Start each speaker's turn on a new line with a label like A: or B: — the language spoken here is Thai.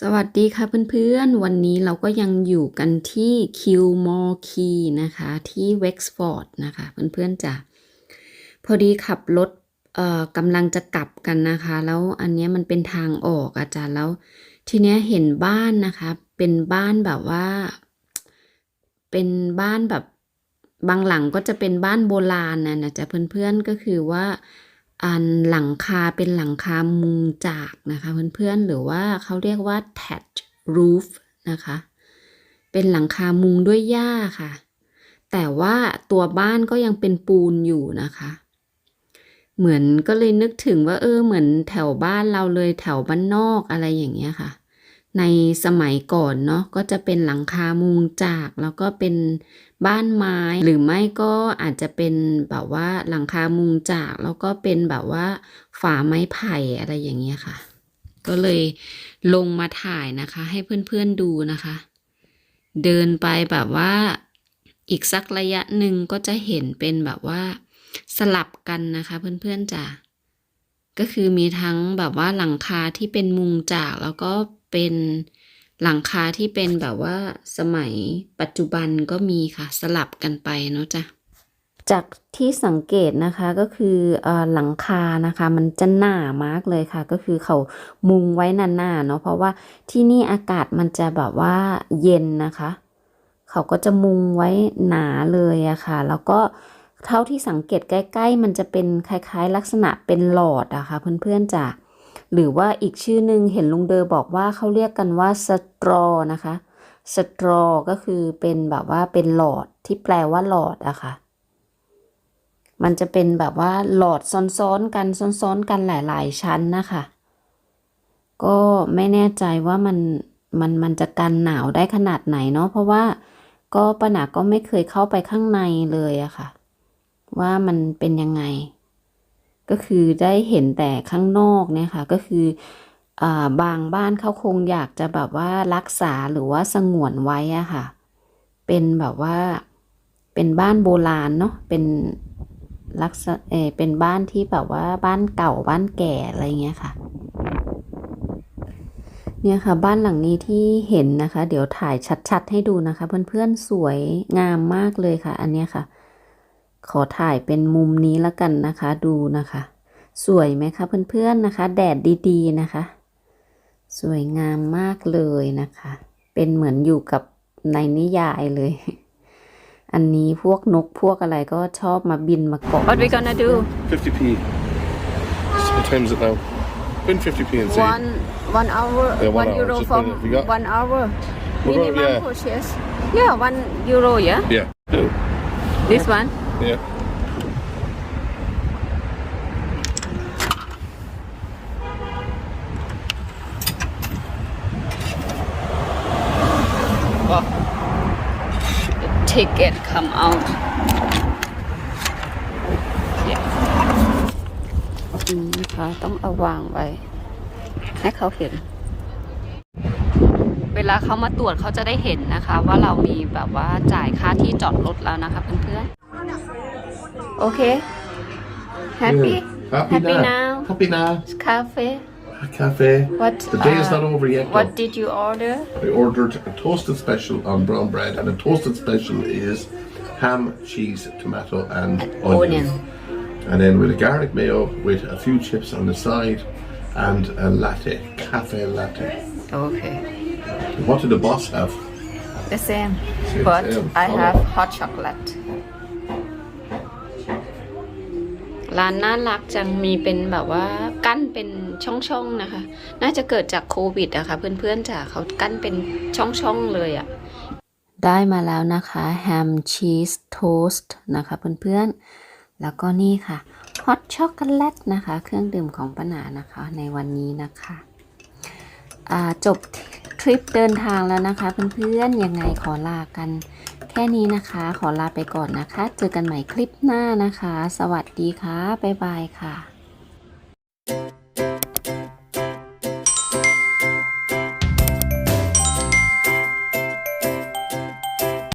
A: สวัสดีค่ะเพื่อนๆ วันนี้เราก็ยังอยู่กันที่คิวมอร์คีนะคะที่เว็กซ์ฟอร์ดนะคะเพื่อนๆจ้ะพอดีขับรถเอ่อกำลังจะกลับกันนะคะ แล้วอันนี้มันเป็นทางออกอาจารย์แล้ว ทีเนี้ยเห็นบ้านนะคะ เป็นบ้านแบบว่า เป็นบ้านแบบบางหลังก็จะเป็นบ้านโบราณนะนะจ๊ะเพื่อนๆก็คือว่า อันหลังคาเป็นหลังคามุงจากนะคะเพื่อนๆหรือว่าเขาเรียกว่า thatch roof นะคะ เป็นหลังคามุงด้วยหญ้าค่ะ แต่ว่าตัวบ้านก็ยังเป็นปูนอยู่นะคะ เหมือนก็เลยนึกถึงว่าเออเหมือนแถวบ้านเราเลยแถวบ้านนอกอะไรอย่างเงี้ยค่ะ ในสมัยก่อนเนาะก็จะเป็นหลังคามุงจาก แล้วก็เป็นบ้านไม้ หรือไม่ก็อาจจะเป็นแบบว่าหลังคามุงจาก แล้วก็เป็นแบบว่าฝาไม้ไผ่อะไรอย่างเงี้ยค่ะ ก็เลยลงมาถ่ายนะคะ ให้เพื่อนๆดูนะคะ เดินไปแบบว่าอีกสักระยะหนึ่งก็จะเห็นเป็นแบบว่าสลับกันนะคะเพื่อนๆจ้ะก็คือมีทั้งแบบว่าหลังคาที่เป็นมุงจากแล้วก็ เป็นหลังคาที่เป็นแบบว่าสมัยปัจจุบันก็มีค่ะสลับกันไปเนาะจ้ะจากที่สังเกตนะคะก็คืออหลังคานะคะ มันจะหนามากเลยค่ะ ก็คือเขามุงไว้นานๆเนาะเพราะว่าที่นี่อากาศมันจะแบบว่าเย็นนะคะ เขาก็จะมุงไว้หนาเลยอะค่ะ แล้วก็เท่าที่สังเกตใกล้ ๆ มันจะเป็นคล้าย ๆ ลักษณะเป็นหลอดอะค่ะเพื่อนๆจ้ะ หรือว่าอีกชื่อหนึ่งเห็นลุงเดอบอกว่าเขาเรียกกันว่าสตรอนะคะสตรอก็คือเป็นแบบว่าเป็นหลอดที่แปลว่าหลอดอะค่ะ มันจะเป็นแบบว่าหลอดซ้อนๆกันซ้อนๆกันหลาย ๆ ชั้นนะคะ ก็ไม่แน่ใจว่ามันมันมันจะกันหนาวได้ขนาดไหนเนาะเพราะว่าก็ปานาก็ไม่เคยเข้าไปข้างในเลยอะค่ะ ว่ามันเป็นยังไง ก็คือได้เห็นแต่ข้างนอกเนี่ยค่ะก็คืออบางบ้านเขาคงอยากจะแบบว่ารักษาหรือว่าสงวนไว้อะค่ะ เป็นแบบว่าเป็นบ้านโบราณเนาะเป็นลักษณะเออเป็นบ้านที่แบบว่าบ้านเก่าบ้านแก่อะไรเงี้ยค่ะ เนี่ยค่ะบ้านหลังนี้ที่เห็นนะคะ เดี๋ยวถ่ายชัดๆให้ดูนะคะ เพื่อนๆสวยงามมากเลยค่ะ อันเนี้ยค่ะ ขอถ่ายเป็นมุมนี้แล้วกันนะคะ ดูนะคะ สวยไหมคะเพื่อนๆนะคะ แดดดีๆนะคะ สวยงามมากเลยนะคะ เป็นเหมือนอยู่กับในนิยายเลย อันนี้พวกนกพวกอะไรก็ชอบมาบินมาเกาะ What we gonna do
B: 50p. What time is it now? Put in 50p and see.
A: one one hour
B: Yeah, one
A: one
B: hour.
A: euro
B: Just
A: for
B: put it- we got-
A: one hour
B: We'll go-
A: minimum
B: yeah.
A: purchase yeah one euro yeah
B: Yeah. Do.
A: this one
B: Yeah.
A: ticket come out yeah อืมนะคะต้องเอาวางไว้ ให้เขาเห็น เวลาเขามาตรวจเขาจะได้เห็นนะคะ ว่าเรามีแบบว่าจ่ายค่าที่จอดรถแล้วนะคะเพื่อนๆ Okay. Happy?
B: Happy,
A: Happy
B: now. Happy now.
A: It's cafe.
B: Cafe.
A: What?
B: The day is
A: uh,
B: not over yet.
A: What
B: though.
A: did you order?
B: I ordered a toasted special on brown bread, and a toasted special is ham, cheese, tomato, and, onion.
A: onion.
B: And then with a garlic mayo, with a few chips on the side, and a latte, cafe latte.
A: Okay.
B: What did the boss have?
A: The same,
B: same
A: but
B: same.
A: I have hot chocolate. ร้านน่ารักจังมีเป็นแบบว่ากั้นเป็นช่องๆนะคะ น่าจะเกิดจากโควิดอะค่ะเพื่อนๆจ้ะเขากั้นเป็นช่องๆเลยอะได้มาแล้วนะคะแฮมชีสโทสต์นะคะเพื่อนๆ แล้วก็นี่ค่ะฮอตช็อกโกแลตนะคะ เครื่องดื่มของป้าหนานะคะในวันนี้นะคะจบทริปเดินทางแล้วนะคะเพื่อนๆยังไงขอลากัน แค่นี้นะคะ ขอลาไปก่อนนะคะ เจอกันใหม่คลิปหน้านะคะ สวัสดีค่ะ บ๊ายบายค่ะ